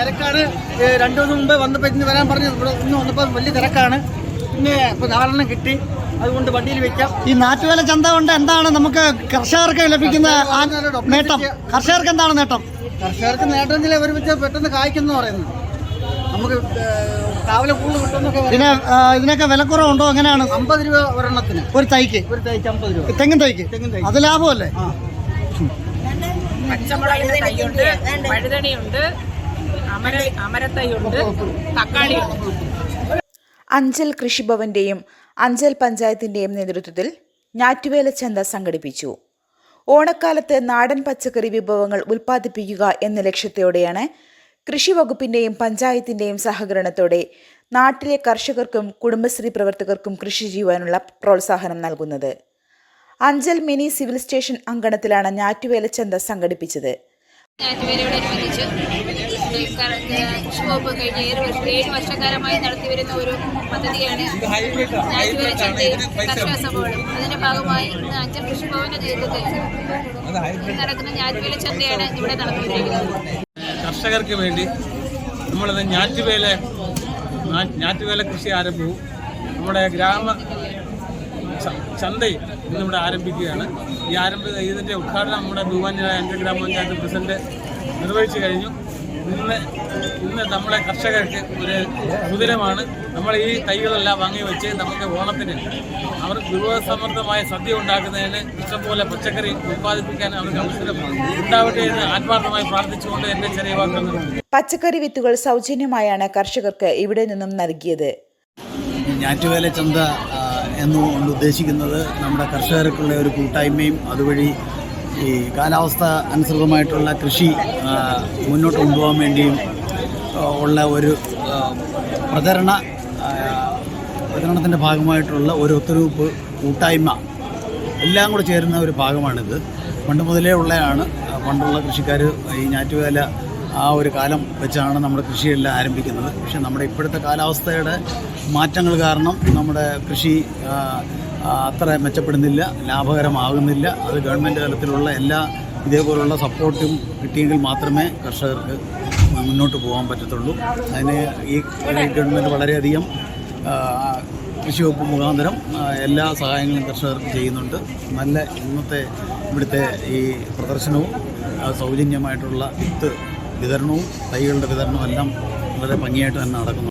തിരക്കാണ്. രണ്ടു ദിവസം മുമ്പ് വന്നപ്പോൾ ഇന്ന് വരാൻ പറഞ്ഞു ഇവിടെ ഇന്ന് വന്നപ്പോൾ വലിയ തിരക്കാണ്. പിന്നെ ഇപ്പോൾ നാലെണ്ണം കിട്ടി. അതുകൊണ്ട് വണ്ടിയിൽ വെക്കാം. ഈ നാട്ടുവേല ചന്ത കൊണ്ട് എന്താണ് നമുക്ക് കർഷകർക്ക് ലഭിക്കുന്ന ആ നേട്ടം? കർഷകർക്ക് എന്താണ് നേട്ടം? കർഷകർക്ക് നേട്ടത്തിൽ അവർ വെച്ച് പെട്ടെന്ന് കായ്ക്കുന്നു പറയുന്നത്. നമുക്ക് രാവിലെ കൂടുതൽ കിട്ടുന്നൊക്കെ പിന്നെ ഇതിനൊക്കെ വിലക്കുറവുണ്ടോ എങ്ങനെയാണ്? അമ്പത് രൂപ ഒരെണ്ണത്തിന്. ഒരു തൈക്ക്? ഒരു തൈക്ക് അമ്പത് രൂപ. തെങ്ങും തൈക്ക്? തെങ്ങിൻ തൈ അത് ലാഭമല്ലേ? പച്ചമുളകിന്റെ തൈയുണ്ട് വഴുതനയുണ്ട്. അമര അമരത്തയുണ്ട് തക്കാളിയുണ്ട്. അഞ്ചൽ കൃഷിഭവന്റെയും അഞ്ചൽ പഞ്ചായത്തിന്റെയും നേതൃത്വത്തിൽ ഞാറ്റുവേല ചന്ത സംഘടിപ്പിച്ചു. ഓണക്കാലത്ത് നാടൻ പച്ചക്കറി വിഭവങ്ങൾ ഉൽപ്പാദിപ്പിക്കുക എന്ന ലക്ഷ്യത്തോടെയാണ് കൃഷി വകുപ്പിന്റെയും പഞ്ചായത്തിന്റെയും സഹകരണത്തോടെ നാട്ടിലെ കർഷകർക്കും കുടുംബശ്രീ പ്രവർത്തകർക്കും കൃഷി ചെയ്യുവാനുള്ള പ്രോത്സാഹനം നൽകുന്നത്. അഞ്ചൽ മിനി സിവിൽ സ്റ്റേഷൻ അങ്കണത്തിലാണ് ഞാറ്റുവേല ചന്ത സംഘടിപ്പിച്ചത്. ഞാറ്റുവേലയോടനുബന്ധിച്ച് കൃഷി വകുപ്പ് കഴിഞ്ഞ ഏഴ് വർഷം ഏഴ് വർഷക്കാലമായി നടത്തിവരുന്ന ഒരു പദ്ധതിയാണ് ഞാറ്റുവേല ചന്തയും കർഷക സഭകളും. അതിന്റെ ഭാഗമായി ഇന്ന് അഞ്ചൽ കൃഷിഭവന്റെ നേതൃത്വത്തിൽ നടക്കുന്ന ഞാറ്റുവേല ചന്തയാണ് ഇവിടെ നടന്നുകൊണ്ടിരിക്കുന്നത്. കർഷകർക്ക് വേണ്ടി നമ്മളത് ഞാറ്റുവേല ഞാറ്റുവേല കൃഷി ആരംഭവും നമ്മുടെ ഗ്രാമ ച- ചന്തയും ഇന്നിവിടെ ആരംഭിക്കുകയാണ്. ഈ ആരംഭ ഇതിന്റെ ഉദ്ഘാടനം നമ്മുടെ ബഹുമാന്യരായ എന്റെ ഗ്രാമപഞ്ചായത്ത് പ്രസിഡന്റ് നിർവഹിച്ചു കഴിഞ്ഞു. ഇന്ന് ഇന്ന് നമ്മളെ കർഷകർക്ക് ഒരു സുദിനമാണ്. നമ്മൾ ഈ തൈകളെല്ലാം വാങ്ങി വെച്ച് നമുക്ക് ഓണത്തിന് അവർ വിഭവസമൃദ്ധമായ സദ്യ ഉണ്ടാക്കുന്നതിന് ഇഷ്ടംപോലെ പച്ചക്കറി ഉത്പാദിപ്പിക്കാൻ അവർക്ക് അവസരം ഉണ്ടാവട്ടെ എന്ന് ആത്മാർത്ഥമായി പ്രാർത്ഥിച്ചുകൊണ്ട് എന്റെ ചെറിയ വാക്കുകൾ പച്ചക്കറി വിത്തുകൾ സൗജന്യമായാണ് കർഷകർക്ക് ഇവിടെ നിന്നും നൽകിയത്. ഞാറ്റുവേല ചന്ത എന്നുകൊണ്ട് ഉദ്ദേശിക്കുന്നത് നമ്മുടെ കർഷകർക്കുള്ള ഒരു കൂട്ടായ്മയും അതുവഴി ഈ കാലാവസ്ഥ അനുസൃതമായിട്ടുള്ള കൃഷി മുന്നോട്ട് കൊണ്ടുപോകാൻ വേണ്ടിയും ഉള്ള ഒരു പ്രചരണ പ്രചരണത്തിന്റെ ഭാഗമായിട്ടുള്ള ഒരു ഒത്തുരൂപ്പ് കൂട്ടായ്മ എല്ലാം കൂടെ ചേരുന്ന ഒരു ഭാഗമാണിത്. പണ്ട് മുതലേ ഉള്ളതാണ്. പണ്ടുള്ള കൃഷിക്കാർ ഈ ഞാറ്റുവേല ആ ഒരു കാലം വെച്ചാണ് നമ്മുടെ കൃഷിയെല്ലാം ആരംഭിക്കുന്നത്. പക്ഷേ നമ്മുടെ ഇപ്പോഴത്തെ കാലാവസ്ഥയുടെ മാറ്റങ്ങൾ കാരണം നമ്മുടെ കൃഷി അത്ര മെച്ചപ്പെടുന്നില്ല ലാഭകരമാകുന്നില്ല. അത് ഗവൺമെന്റ് തലത്തിലുള്ള എല്ലാ ഇതേപോലുള്ള സപ്പോർട്ടും കിട്ടിയെങ്കിൽ മാത്രമേ കർഷകർക്ക് മുന്നോട്ട് പോകാൻ പറ്റത്തുള്ളൂ. അതിന് ഈ ഗവൺമെന്റ് വളരെയധികം കൃഷി വകുപ്പ് മുഖാന്തരം എല്ലാ സഹായങ്ങളും കർഷകർക്ക് ചെയ്യുന്നുണ്ട്. നല്ല ഇന്നത്തെ ഇവിടുത്തെ ഈ പ്രദർശനവും സൗജന്യമായിട്ടുള്ള വിത്ത് വിതരണവും തൈകളുടെ വിതരണവും എല്ലാം വളരെ ഭംഗിയായിട്ട് തന്നെ നടക്കുന്നു.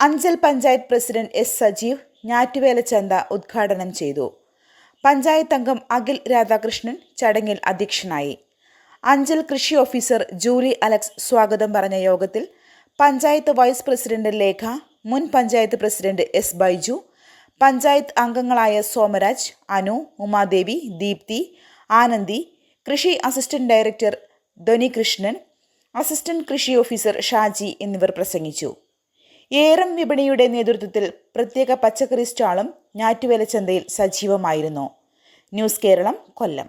അഞ്ചൽ പഞ്ചായത്ത് പ്രസിഡന്റ് എസ് സജീവ് ഞാറ്റുവേല ചന്ത ഉദ്ഘാടനം ചെയ്തു. പഞ്ചായത്ത് അംഗം അഖിൽ രാധാകൃഷ്ണൻ ചടങ്ങിൽ അധ്യക്ഷനായി. അഞ്ചൽ കൃഷി ഓഫീസർ ജൂലി അലക്സ് സ്വാഗതം പറഞ്ഞ യോഗത്തിൽ പഞ്ചായത്ത് വൈസ് പ്രസിഡന്റ് ലേഖ മുൻ പഞ്ചായത്ത് പ്രസിഡന്റ് എസ് ബൈജു പഞ്ചായത്ത് അംഗങ്ങളായ സോമരാജ് അനു ഉമാദേവി ദീപ്തി ആനന്ദി കൃഷി assistant director Dhani Krishnan assistant കൃഷി ഓഫീസർ ഷാജി എന്നിവർ പ്രസംഗിച്ചു. ഏറം വിപണിയുടെ നേതൃത്വത്തിൽ പ്രത്യേക പച്ചക്കറി സ്റ്റാളും ഞാറ്റുവേല ചന്തയിൽ സജീവമായിരുന്നു. ന്യൂസ് കേരളം കൊല്ലം.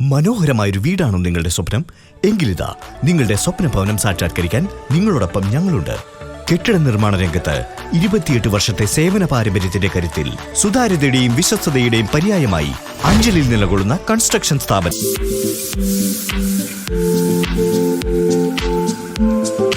മനോഹരമായ ഒരു വീടാണോ നിങ്ങളുടെ സ്വപ്നം? എങ്കിലിതാ നിങ്ങളുടെ സ്വപ്ന ഭവനം സാക്ഷാത്കരിക്കാൻ നിങ്ങളോടൊപ്പം ഞങ്ങളുണ്ട്. കെട്ടിട നിർമ്മാണ രംഗത്ത് ഇരുപത്തിയെട്ട് വർഷത്തെ സേവന പാരമ്പര്യത്തിന്റെ കരുത്തിൽ സുതാര്യതയുടെയും വിശ്വസ്തയുടെയും പര്യായമായി അഞ്ചലിൽ നിലകൊള്ളുന്ന കൺസ്ട്രക്ഷൻ സ്ഥാപനം.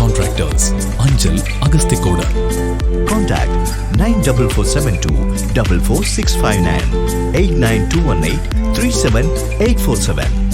Contractors, Anjal Agastikoda. Contact 94472 44659 89218 37847.